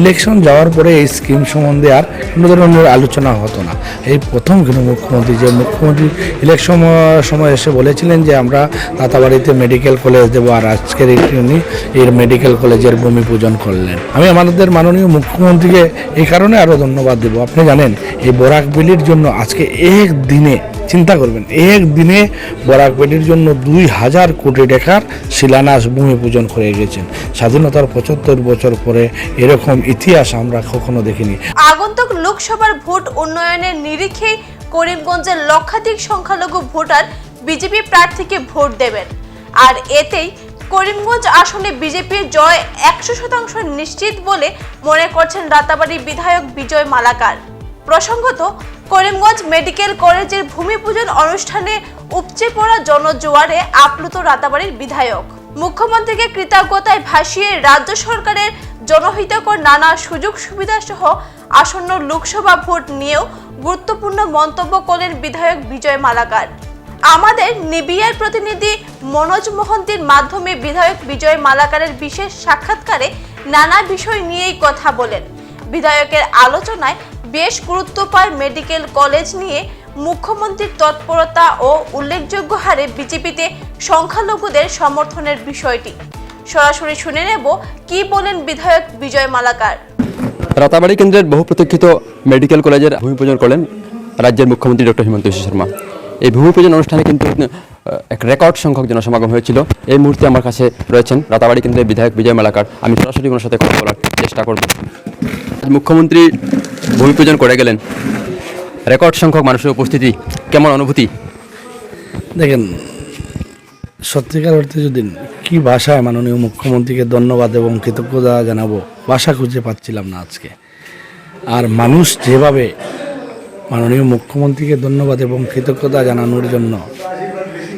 Election যাওয়ার পরে এই স্কিম সম্বন্ধে আর কোনো ধরনের আলোচনা হতো না। এই প্রথম কিন্তু মুখ্যমন্ত্রী, যে মুখ্যমন্ত্রী ইলেকশন সময় এসে বলেছিলেন যে আমরা তাতাবাড়িতে মেডিকেল কলেজ দেবো আর আজকের উনি এর মেডিকেল কলেজের ভূমি পূজন করলেন। আমি আমাদের মাননীয় মুখ্যমন্ত্রীকে এই কারণে আরও ধন্যবাদ দেবো। আপনি জানেন, এই বরাক বিলির জন্য আজকে এক দিনে চিন্তা করবেন এক দিনে বরাক বেলির জন্য দুই হাজার কোটি টাকার শিলান্যাস, ভূমি পূজন করে গেছেন। স্বাধীনতার পঁচাত্তর বছর পরে এরকম ইতিহাস আমরা কখনো দেখিনি। আগন্তুক লোকসভার ভোট উন্নয়নের নিরিখেই করিমগঞ্জের লক্ষাধিক সংখ্যালঘু ভোটার বিজেপি প্রার্থীকে ভোট দেবেন। আর এতেই করিমগঞ্জ আসনে বিজেপির জয় একশো শতাংশ নিশ্চিত বলে মনে করছেন রাতাবাড়ির বিধায়ক বিজয় মালাকার। প্রসঙ্গত করিমগঞ্জ মেডিকেল কলেজের ভূমি পূজন অনুষ্ঠানে উপচে পড়া জনজোয়ারে আপ্লুত রাতাবাড়ির বিধায়ক। মুখ্যমন্ত্রীকে কৃতজ্ঞতায় ভাসিয়ে রাজ্য সরকারের জনহিতকর নানা সুযোগ সুবিধা সহ আসন্ন লোকসভা ভোট নিয়েও গুরুত্বপূর্ণ মন্তব্য করলেন বিধায়ক বিজয় মালাকার। আমাদের নিবিয়ার প্রতিনিধি মনোজ মোহন্তির মাধ্যমে বিধায়ক বিজয় মালাকারের বিশেষ সাক্ষাৎকারে নানা বিষয় নিয়েই কথা বলেন। বিধায়কের আলোচনায় বেশ গুরুত্ব পায় মেডিকেল কলেজ নিয়ে মুখ্যমন্ত্রীর তৎপরতা ও উল্লেখযোগ্য হারে বিজেপিতে সংখ্যালঘুদের সমর্থনের বিষয়টি। সরাসরি শুনে নেব, কি বলেন বিধায়ক বিজয় মালাকার? রাতাবাড়ি কেন্দ্রের বহু প্রতীক্ষিত মেডিকেল কলেজের ভূমি পূজন করলেন রাজ্যের মুখ্যমন্ত্রী ডক্টর হিমন্ত বিশ্ব শর্মা। এই ভূমি পূজন অনুষ্ঠানে কিন্তু এক রেকর্ড সংখ্যক জনসমাগম হয়েছিল। এই মুহূর্তে আমার কাছে রয়েছেন রাতাবাড়ি কেন্দ্রের বিধায়ক বিজয় মালাকার। আমি সরাসরি ওনার সাথে কথা বলার চেষ্টা করব। মুখ্যমন্ত্রী ভূমি পূজন করে গেলেন। রেকর্ড সংখ্যক মানুষের উপস্থিতি কেমন অনুভূতি? দেখেন, সত্যিকার অর্থে যদি কি ভাষায় মাননীয় মুখ্যমন্ত্রীকে ধন্যবাদ এবং কৃতজ্ঞতা জানাব, ভাষা খুঁজে পাচ্ছিলাম না আজকে। আর মানুষ যেভাবে মাননীয় মুখ্যমন্ত্রীকে ধন্যবাদ এবং কৃতজ্ঞতা জানানোর জন্য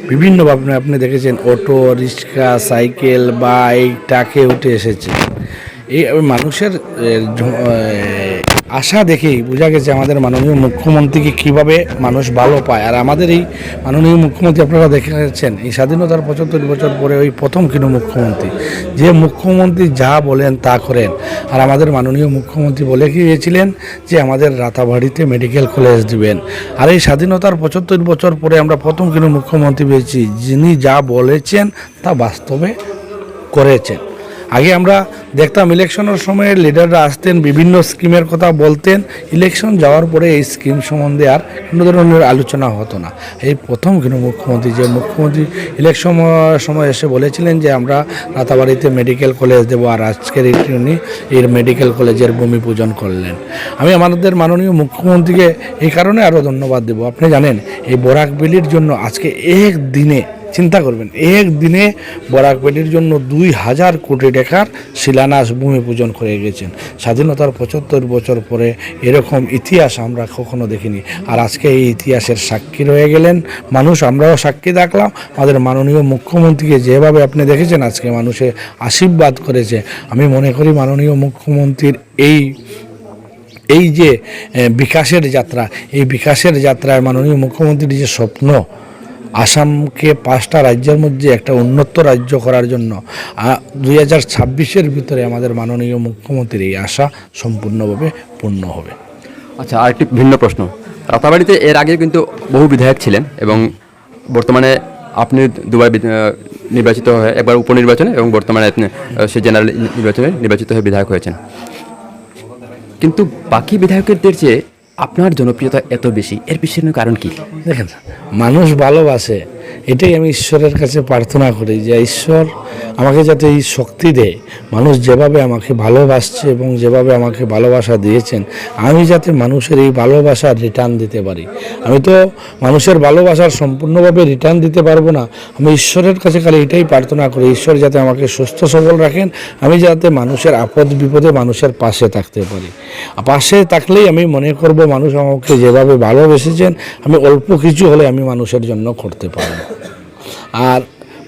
বিভিন্নভাবে আপনি দেখেছেন, অটো, রিক্সা, সাইকেল, বাইক টাকে উঠে এসেছে। এই মানুষের আশা দেখেই বোঝা গেছে আমাদের মাননীয় মুখ্যমন্ত্রীকে কীভাবে মানুষ ভালো পায়। আর আমাদের এই মাননীয় মুখ্যমন্ত্রী আপনারা দেখেছেন, এই স্বাধীনতার পঁচাত্তর বছর পরে ওই প্রথম কিন্তু মুখ্যমন্ত্রী। যে মুখ্যমন্ত্রী যা বলেন তা করেন। আর আমাদের মাননীয় মুখ্যমন্ত্রী বলে গিয়েছিলেন যে আমাদের রাতাবাড়িতে মেডিকেল কলেজ দিবেন। আর এই স্বাধীনতার পঁচাত্তর বছর পরে আমরা প্রথম কিন্তু মুখ্যমন্ত্রী পেয়েছি যিনি যা বলেছেন তা বাস্তবে করেছেন। আগে আমরা দেখতাম ইলেকশনের সময় লিডাররা আসতেন, বিভিন্ন স্কিমের কথা বলতেন। ইলেকশন যাওয়ার পরে এই স্কিম সম্বন্ধে আর কোনো ধরনের আলোচনা হতো না। এই প্রথম কিন্তু মুখ্যমন্ত্রী, যে মুখ্যমন্ত্রী ইলেকশন সময় এসে বলেছিলেন যে আমরা রাতাবাড়িতে মেডিকেল কলেজ দেবো আর আজকের উনি এর মেডিকেল কলেজের ভূমি পূজন করলেন। আমি আমাদের মাননীয় মুখ্যমন্ত্রীকে এই কারণে আরও ধন্যবাদ দেবো। আপনি জানেন, এই বরাক বিলির জন্য আজকে এক দিনে চিন্তা করবেন এক দিনে বরাক বেলির জন্য দুই হাজার কোটি টাকার শিলান্যাস ভূমি পূজন করে গেছেন। স্বাধীনতার পঁচাত্তর বছর পরে এরকম ইতিহাস আমরা কখনো দেখিনি। আর আজকে এই ইতিহাসের সাক্ষী রয়ে গেলেন। মানুষ, আমরাও সাক্ষী দেখলাম। আমাদের মাননীয় মুখ্যমন্ত্রীকে যেভাবে আপনি দেখেছেন, আজকে মানুষে আশীর্বাদ করেছে। আমি মনে করি মাননীয় মুখ্যমন্ত্রীর এই এই যে বিকাশের যাত্রা, এই বিকাশের যাত্রায় মাননীয় মুখ্যমন্ত্রীর যে স্বপ্ন আসামকে পাঁচটা রাজ্যের মধ্যে একটা উন্নত রাজ্য করার জন্য দুই হাজার ছাব্বিশের ভিতরে আমাদের মাননীয় মুখ্যমন্ত্রীর এই আশা সম্পূর্ণভাবে পূর্ণ হবে। আচ্ছা আরেকটি ভিন্ন প্রশ্ন। রাতাবাড়িতে এর আগে কিন্তু বহু বিধায়ক ছিলেন এবং বর্তমানে আপনি দুবার নির্বাচিত হয়ে একবার উপনির্বাচনে এবং বর্তমানে সে জেনারেল নির্বাচনে নির্বাচিত হয়ে বিধায়ক হয়েছেন। কিন্তু বাকি বিধায়কদের চেয়ে আপনার জনপ্রিয়তা এত বেশি এর পিছনে কারণ কি? দেখেন মানুষ ভালোবাসে এটাই আমি ঈশ্বরের কাছে প্রার্থনা করি যে ঈশ্বর আমাকে যাতে এই শক্তি দেয় মানুষ যেভাবে আমাকে ভালোবাসছে এবং যেভাবে আমাকে ভালোবাসা দিয়েছেন, আমি যাতে মানুষের এই ভালোবাসার রিটার্ন দিতে পারি। আমি তো মানুষের ভালোবাসার সম্পূর্ণভাবে রিটার্ন দিতে পারব না। আমি ঈশ্বরের কাছে খালি এটাই প্রার্থনা করি, ঈশ্বর যাতে আমাকে সুস্থ সবল রাখেন, আমি যাতে মানুষের আপদ বিপদে মানুষের পাশে থাকতে পারি। পাশে থাকলেই আমি মনে করব মানুষ আমাকে যেভাবে ভালোবেসেছেন, আমি অল্প কিছু হলে আমি মানুষের জন্য করতে পারব। আর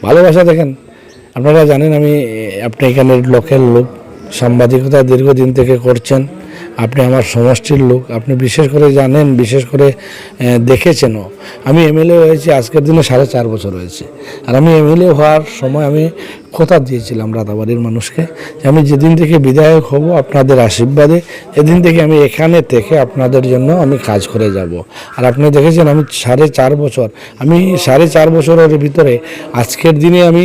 ভালোবাসা দেখেন, আপনারা জানেন আমি আপনি এখানের লোকের লোক, সাংবাদিকতা দীর্ঘদিন থেকে করছেন, আপনি আমার সমষ্টির লোক, আপনি বিশেষ করে জানেন, বিশেষ করে দেখেছেনও। আমি এমএলএ হয়েছি, আজকের দিনে সাড়ে চার বছর হয়েছে। আর আমি এমএলএ হওয়ার সময় আমি কথা দিয়েছিলাম রাতাবাড়ির মানুষকে যে আমি যেদিন থেকে বিধায়ক হব আপনাদের আশীর্বাদে এদিন থেকে আমি এখানে থেকে আপনাদের জন্য আমি কাজ করে যাব। আর আপনি দেখেছেন আমি সাড়ে চার বছর, আমি সাড়ে চার বছরের ভিতরে, আজকের দিনে আমি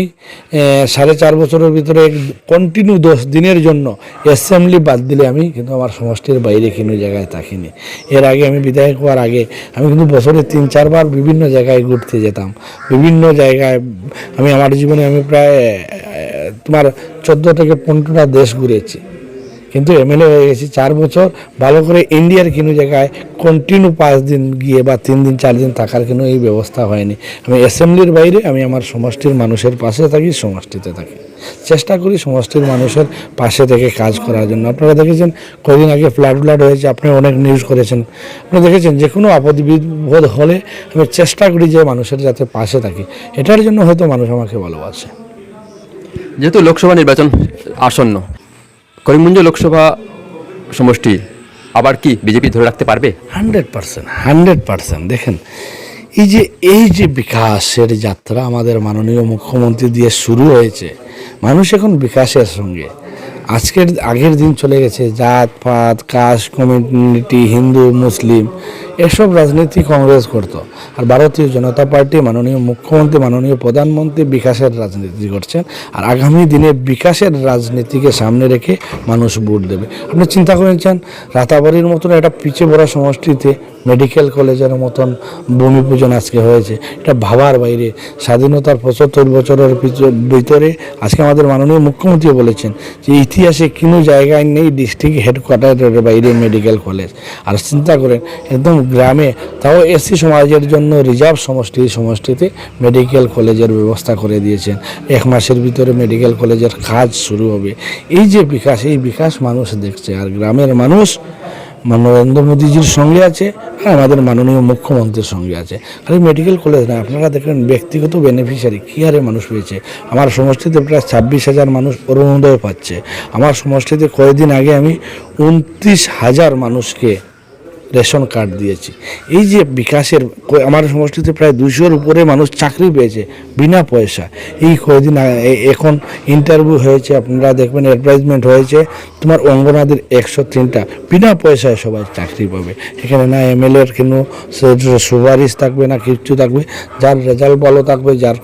সাড়ে চার বছরের ভিতরে কন্টিনিউ দশ দিনের জন্য অ্যাসেম্বলি বাদ দিলে আমি কিন্তু আমার সমষ্টির বাইরে কোনো জায়গায় থাকিনি। এর আগে আমি বিধায়ক হওয়ার আগে আমি কিন্তু বছরে তিন চারবার বিভিন্ন জায়গায় ঘুরতে যেতাম। বিভিন্ন জায়গায় আমি, আমার জীবনে আমি প্রায় তোমার চোদ্দ থেকে পনেরোটা দেশ ঘুরেছি। কিন্তু এমএলএ হয়ে গেছি চার বছর। ভালো করে ইন্ডিয়ার কোনো জায়গায় কন্টিনিউ পাঁচ দিন গিয়ে বা তিন দিন, চার দিন থাকার কোনো এই ব্যবস্থা হয়নি। আমি অ্যাসেম্বলির বাইরে, আমি আমার সমষ্টির মানুষের পাশে থাকি, সমষ্টিতে থাকি। চেষ্টা করি সমষ্টির মানুষের পাশে থেকে কাজ করার জন্য। আপনারা দেখেছেন, কদিন আগে ফ্লাড ফ্লাড হয়েছে, আপনি অনেক নিউজ করেছেন। আপনি দেখেছেন, যে কোনো আপদ বিপদ হলে আমি চেষ্টা করি যে মানুষের যাতে পাশে থাকি। এটার জন্য হয়তো মানুষ আমাকে ভালোবাসে। যেহেতু লোকসভা নির্বাচন আসন্ন, করিমগঞ্জ লোকসভা সমষ্টি আবার কি বিজেপি ধরে রাখতে পারবে? Hundred percent hundred percent. দেখেন, এই যে এই যে বিকাশের যাত্রা আমাদের মাননীয় মুখ্যমন্ত্রী দিয়ে শুরু হয়েছে, মানুষ এখন বিকাশের সঙ্গে। আজকের, আগের দিন চলে গেছে, জাত, পাত, কাস্ট, কমিউনিটি, হিন্দু, মুসলিম এসব রাজনীতি কংগ্রেস করত। আর ভারতীয় জনতা পার্টি মাননীয় মুখ্যমন্ত্রী, মাননীয় প্রধানমন্ত্রী বিকাশের রাজনীতি করছেন। আর আগামী দিনে বিকাশের রাজনীতিকে সামনে রেখে মানুষ ভোট দেবে। আপনি চিন্তা করেছেন, রাতাবাড়ির মতন একটা পিছিয়ে পড়া সমষ্টিতে মেডিকেল কলেজের মতন ভূমি পূজন আজকে হয়েছে। এটা ভাবার বাইরে। স্বাধীনতার পঁচাত্তর বছরের ভিতরে আজকে আমাদের মাননীয় মুখ্যমন্ত্রী বলেছেন যে ইতিহাসে কোনো জায়গায় নেই ডিস্ট্রিক্ট হেডকোয়ার্টারের বাইরে মেডিকেল কলেজ আর চিন্তা করেন, একদম গ্রামে, তাও এসসি সমাজের জন্য রিজার্ভ সমষ্টি, সমষ্টিতে মেডিকেল কলেজের ব্যবস্থা করে দিয়েছেন। এক মাসের ভিতরে মেডিকেল কলেজের কাজ শুরু হবে। এই যে বিকাশ, এই বিকাশ মানুষ দেখছে। আর গ্রামের মানুষ নরেন্দ্র মোদীজির সঙ্গে আছে, আর আমাদের মাননীয় মুখ্যমন্ত্রীর সঙ্গে আছে। খালি মেডিকেল কলেজ না, আপনারা দেখবেন ব্যক্তিগত বেনিফিশিয়ারি কী হারে মানুষ পেয়েছে আমার সমষ্টিতে প্রায় ছাব্বিশ হাজার মানুষ অরুণোদয় পাচ্ছে। আমার সমষ্টিতে কয়েকদিন আগে আমি উনত্রিশ হাজার মানুষকে রেশন কার্ড দিয়েছি। এই যে বিকাশের আমার সমষ্টিতে প্রায় দুশোর উপরে মানুষ চাকরি পেয়েছে বিনা পয়সা। এই কয়েকদিন এখন ইন্টারভিউ হয়েছে, আপনারা দেখবেন অ্যাডভার্টাইজমেন্ট হয়েছে, তোমার অঙ্গনাদের একশো তিনটা। বিনা পয়সায় সবাই চাকরি পাবে। এখানে না এমএলএর কোনো সুপারিশ থাকবে, না কিছু থাকবে, যার রেজাল্ট ভালো থাকবে, যার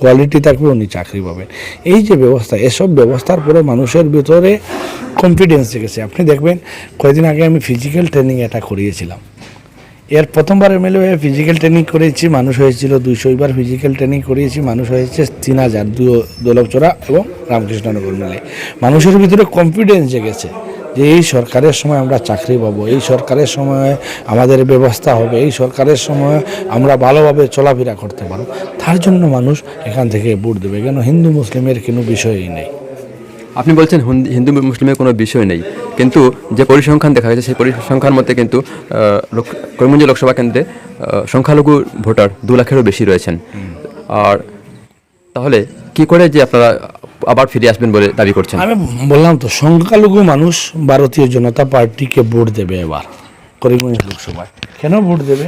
কোয়ালিটি থাকবে, উনি চাকরি পাবেন। এই যে ব্যবস্থা, এসব ব্যবস্থার পরে মানুষের ভিতরে কনফিডেন্স জেগেছে। আপনি দেখবেন কয়েকদিন আগে আমি ফিজিক্যাল ট্রেনিং এটা করিয়েছিলাম। এর প্রথমবার এমএলএ ফিজিক্যাল ট্রেনিং করেছি, মানুষ হয়েছিল দুইশো এবার ফিজিক্যাল ট্রেনিং করিয়েছি, মানুষ হয়েছে তিন হাজার দোলকচড়া এবং রামকৃষ্ণনগর মিলে। মানুষের ভিতরে কনফিডেন্স জেগেছে যে এই সরকারের সময় আমরা চাকরি পাবো, এই সরকারের সময় আমাদের ব্যবস্থা হবে, এই সরকারের সময় আমরা ভালোভাবে চলাফেরা করতে পারব। তার জন্য মানুষ এখান থেকে ভোট দেবে, কেন হিন্দু, মুসলিমের কোনো বিষয়ই নেই। আপনি বলছেন হিন্দু, মুসলিমের কোনো বিষয় নেই। কিন্তু যে পরিসংখ্যান দেখা গেছে সেই পরিসংখ্যান মধ্যে কিন্তু করিমগঞ্জ লোকসভা কেন্দ্রে সংখ্যালঘু ভোটার দু লাখেরও বেশি রয়েছেন। আর তাহলে কি করে যে আপনারা আবার ফিরে আসবেন বলে দাবি করছেন? আমি বললাম তো, সংখ্যালঘু মানুষ ভারতীয় জনতা পার্টিকে ভোট দেবে এবার, করিমগঞ্জ লোকসভায়। কেন ভোট দেবে?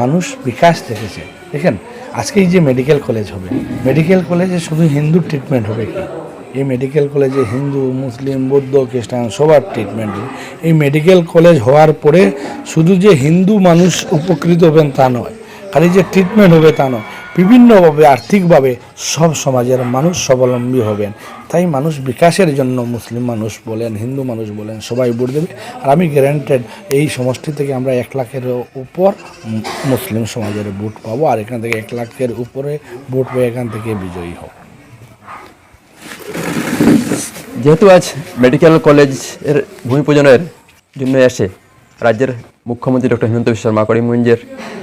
মানুষ বিকাশ দেখেছে। দেখেন আজকে এই যে মেডিকেল কলেজ হবে মেডিকেল কলেজে শুধু হিন্দু ট্রিটমেন্ট হবে কি? এই মেডিকেল কলেজে হিন্দু, মুসলিম, বৌদ্ধ, খ্রিস্টান সবার ট্রিটমেন্ট এই। মেডিকেল কলেজ হওয়ার পরে শুধু যে হিন্দু মানুষ উপকৃত হবেন তা নয়, খালি যে ট্রিটমেন্ট হবে তা নয়, বিভিন্নভাবে, আর্থিকভাবে সব সমাজের মানুষ স্বাবলম্বী হবেন। তাই মানুষ বিকাশের জন্য মুসলিম মানুষ বলেন, হিন্দু মানুষ বলেন, সবাই ভোট দেবে। আর আমি গ্যারান্টেড এই সমষ্টি থেকে আমরা এক লাখের উপর মুসলিম সমাজের ভোট পাবো, আর এখান থেকে এক লাখের উপরে ভোট পেয়ে এখান থেকে বিজয়ী হব। যেহেতু আজ মেডিকেল কলেজের ভূমি পূজনের জন্য এসে রাজ্যের মুখ্যমন্ত্রী ডক্টর হিমন্ত বিশ্ব শর্মা করিমগঞ্জের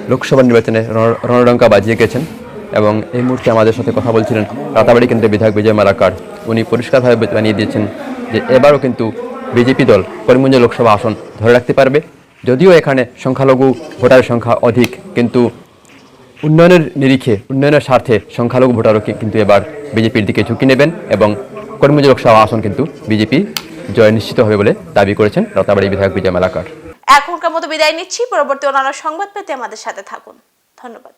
লোকসভা নির্বাচনে রণ- রণডঙ্কা বাজিয়ে গেছেন এবং এই মুহূর্তে আমাদের সাথে কথা বলছিলেন রাতাবাড়ি কেন্দ্রের বিধায়ক বিজয় মালাকার। উনি পরিষ্কারভাবে জানিয়ে দিয়েছেন যে এবারও কিন্তু বিজেপি দল করিমগঞ্জ লোকসভা আসন ধরে রাখতে পারবে। যদিও এখানে সংখ্যালঘু ভোটারের সংখ্যা অধিক, কিন্তু উন্নয়নের নিরিখে, উন্নয়নের স্বার্থে সংখ্যালঘু ভোটারও কিন্তু এবার বিজেপির দিকে ঝুঁকি নেবেন এবং কর্মীজ লোকসভা আসন কিন্তু বিজেপি জয় নিশ্চিত হবে বলে দাবি করেছেন রতাবাড়ি বিধায়ক বিজয় মালাকার। এখনকার মতো বিদায় নিচ্ছি। পরবর্তী অন্যান্য সংবাদ পেতে আমাদের সাথে থাকুন। ধন্যবাদ।